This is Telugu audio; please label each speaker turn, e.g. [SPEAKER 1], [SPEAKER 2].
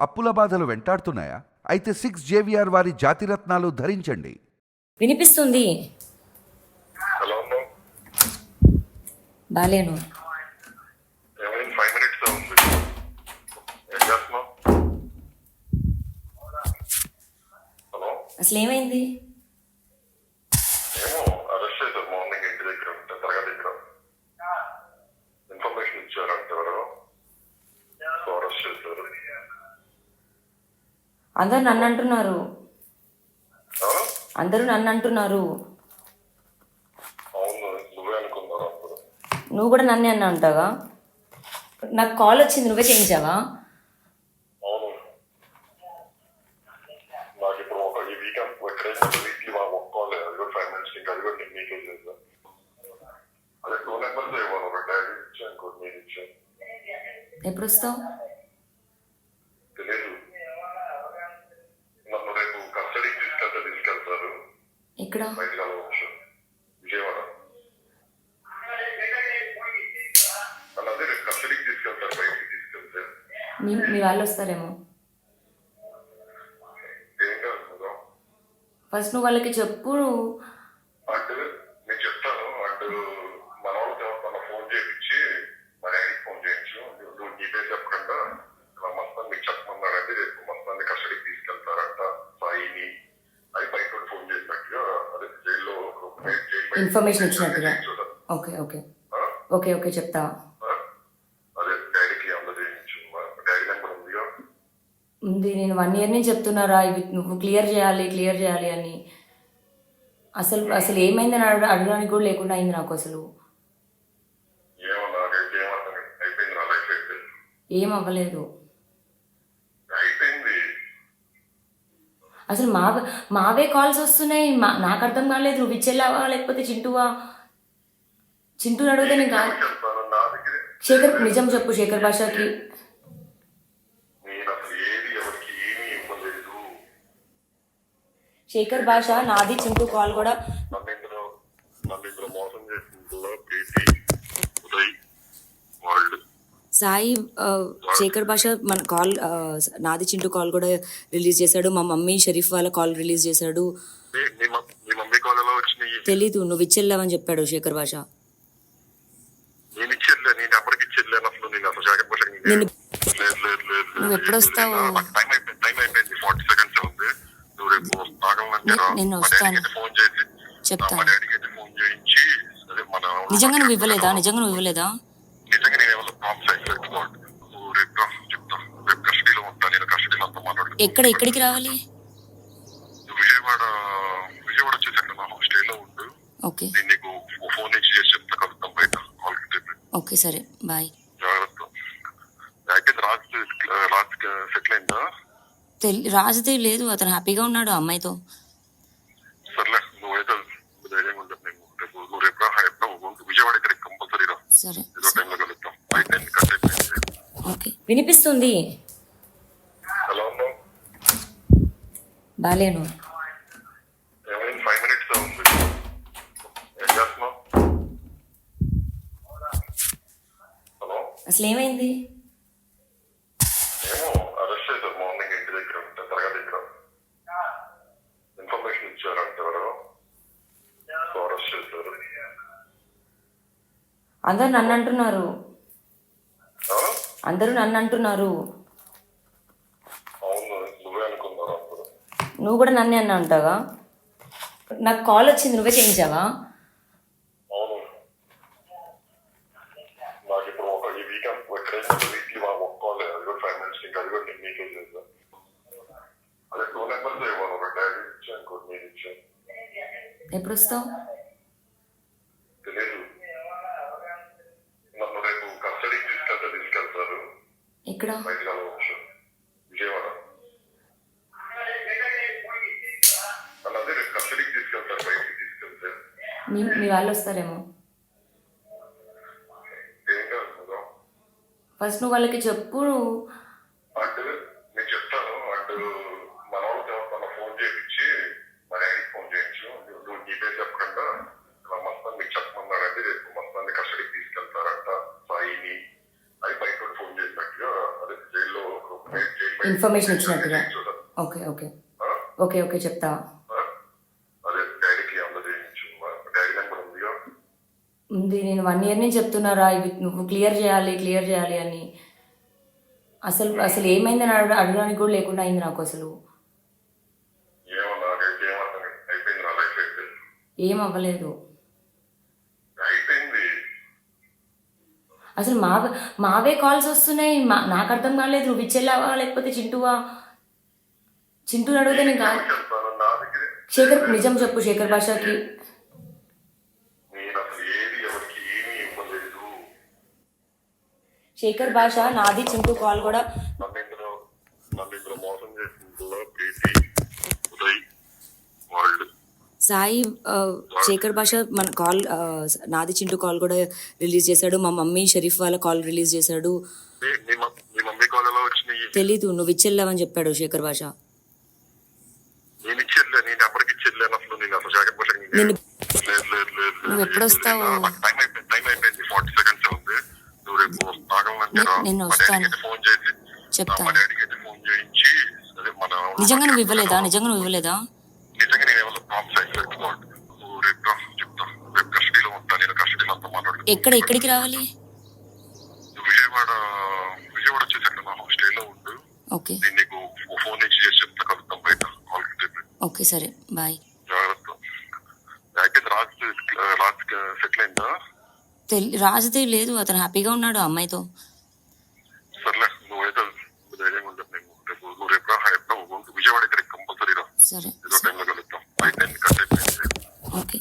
[SPEAKER 1] అప్పుల బాధలు వెంటాడుతున్నాయా? అయితే సిక్స్ జేవిఆర్ వారి జాతిరత్నాలు ధరించండి.
[SPEAKER 2] వినిపిస్తుంది. బాలేను. అసలు ఏమైంది అందరు నన్ను అంటున్నారు? అందరూ నన్ను అంటున్నారు
[SPEAKER 3] అవును నువ్వే
[SPEAKER 2] కూడా నన్నే అన్నా అంటావా? నాకు కాల్ వచ్చింది నువ్వే చేయించావా?
[SPEAKER 3] అవును. నాకు తీసుకెళ్తే
[SPEAKER 2] మీ వాళ్ళు వస్తారేమో. ఫస్ట్ నువ్వు వాళ్ళకి చెప్పు. ఇన్ఫర్మేషన్ ఇచ్చినట్టుగా. Okay okay? ఓకే ఓకే చెప్తా. ఉంది నేను వన్ ఇయర్ నుంచి చెప్తున్నారా? ఇవి నువ్వు క్లియర్ చేయాలి క్లియర్ చేయాలి అని. అసలు అసలు ఏమైందని అడగ అడగడానికి కూడా లేకుండా అయింది నాకు అసలు.
[SPEAKER 3] ఏమో నాకైతే ఏమర్థం కాదు. అయిపోయింది నా లైఫ్ అయిపోయింది
[SPEAKER 2] ఏం అవ్వలేదు
[SPEAKER 3] అయిపోయింది
[SPEAKER 2] అసలు మా మావే కాల్స్ వస్తున్నాయి. మా నాకు అర్థం కాలేదు. నువ్వు ఇచ్చేలావా? లేకపోతే చింటువా? చింటూని అడిగితే నేను కాదు శేఖర్ నిజం చెప్పు శేఖర్ భాషకి. శేఖర్ భాష నాది చింటూ కాల్ కూడా.
[SPEAKER 3] మోసం
[SPEAKER 2] సాయి శేఖర్ భాష మన కాల్ నాది చింటూ కాల్ కూడా రిలీజ్ చేశాడు. మా మమ్మీ షరీఫ్ వాళ్ళ కాల్ రిలీజ్ చేశాడు. తెలీదు నువ్వు ఇచ్చెళ్ళావని చెప్పాడు శేఖర్ భాష నువ్వు ఎప్పుడు వస్తావు?
[SPEAKER 3] టైం అయిపోయింది టైం అయిపోయింది ఫార్టీ సెకండ్స్ ఉంది నువ్వు రేపు ఆగమంటే
[SPEAKER 2] నే- నేను వస్తాను. చెప్తాను. నిజంగా నువ్వు ఇవ్వలేదా? నిజంగా నువ్వు ఇవ్వలేదా
[SPEAKER 3] నిజంగా నేను ఏమైనా ప్రాబ్లమ్స్ అయిపోయింది నువ్వు రేపు రా, చెప్తా రేపు కస్టడీలో ఉంటా నేను కస్టడీలో అంతా మాట్లాడుతా
[SPEAKER 2] ఎక్కడ ఎక్కడికి రావాలి?
[SPEAKER 3] విజయవాడ విజయవాడ వచ్చేసాక నా హాస్టల్లో ఉండు.
[SPEAKER 2] ఓకే.
[SPEAKER 3] నేను నీకు ఫోన్ నుంచి చేసి చెప్తా కలుద్దాం బయట.
[SPEAKER 2] ఓకే సరే. బాయ్.
[SPEAKER 3] జాగ్రత్త. యాకైతే రాజ్ రాజ్ సెటిల్ అయిందా?
[SPEAKER 2] రాజుది లేదు అతను హ్యాపీగా ఉన్నాడు అమ్మాయితో.
[SPEAKER 3] సర్లే నువ్వైతే ధైర్యంగా ఉండదు నేను రేపు నువ్వు రేపు రా ఎప్పుడో ఉండు. విజయవాడ కంపల్సరీ రా.
[SPEAKER 2] సరే.
[SPEAKER 3] ఏదో టైంలో కలుద్దాం.
[SPEAKER 2] ఓకే. వినిపిస్తుంది.
[SPEAKER 3] సో అరెస్ట్ చేశారు
[SPEAKER 2] అందరు నన్ను అంటున్నారు? అందరూ నన్ను అంటున్నారు
[SPEAKER 3] అవును నువ్వే అనుకున్నారు అందరూ
[SPEAKER 2] నువ్వు కూడా నన్నే అన్నా అంటావా? నాకు కాల్ వచ్చింది నువ్వే చేయించావా?
[SPEAKER 3] అవును. నాకు అది బయట నుండి ఫోన్ చేసినట్టుగా అదే జైల్లో జైలు
[SPEAKER 2] ఇన్ఫర్మేషన్ ఇచ్చినట్టుగా. Okay okay? ఓకే ఓకే చెప్తా. నేను వన్ ఇయర్ నుంచి చెప్తున్నారా? ఇవి నువ్వు క్లియర్ చేయాలి క్లియర్ చేయాలి అని. అసలు అసలు ఏమైందని అడగ అడగడానికి కూడా లేకుండా అయింది నాకు అసలు. ఏం అవ్వలేదు. అసలు మా మావే కాల్స్ వస్తున్నాయి. మా నాకు అర్థం కాలేదు. నువ్వు ఇచ్చేలావా లేకపోతే చింటువా? చింటూని అడిగితే నేను కాదు శేఖర్ నిజం చెప్పు శేఖర్ భాషకి
[SPEAKER 3] నేను అసలు ఏది ఎవరికి ఏమీ ఇవ్వలేదు
[SPEAKER 2] శేఖర్ భాష నాది చింటూ కాల్ కూడా. సాయి శేఖర్ భాష మన కాల్ నాది చింటూ కాల్ కూడా రిలీజ్ చేశాడు. మా మమ్మీ షరీఫ్ వాళ్ళ కాల్ రిలీజ్ చేశాడు. తెలీదు నువ్వు ఇచ్చెళ్ళావని చెప్పాడు శేఖర్ భాష. నువ్వు ఎప్పుడు
[SPEAKER 3] నువ్వు రేపు
[SPEAKER 2] నేను వస్తాను. చెప్తాను. నిజంగా నువ్వు ఇవ్వలేదా? నిజంగా నువ్వు ఇవ్వలేదా? ఎక్కడ ఎక్కడికి రావాలి?
[SPEAKER 3] విజయవాడ విజయవాడ నా హాస్టల్లో ఉండు.
[SPEAKER 2] ఓకే.
[SPEAKER 3] నీకు ఫోన్ చెప్తా కలుద్దాం బయట.
[SPEAKER 2] ఓకే సరే. బాయ్
[SPEAKER 3] జాగ్రత్త యాకైతే రాజ్ రాజ్ సెటిల్ అయిందా
[SPEAKER 2] తెలి రాజుదే లేదు అతను హ్యాపీగా ఉన్నాడు అమ్మాయితో. సరే ఓకే.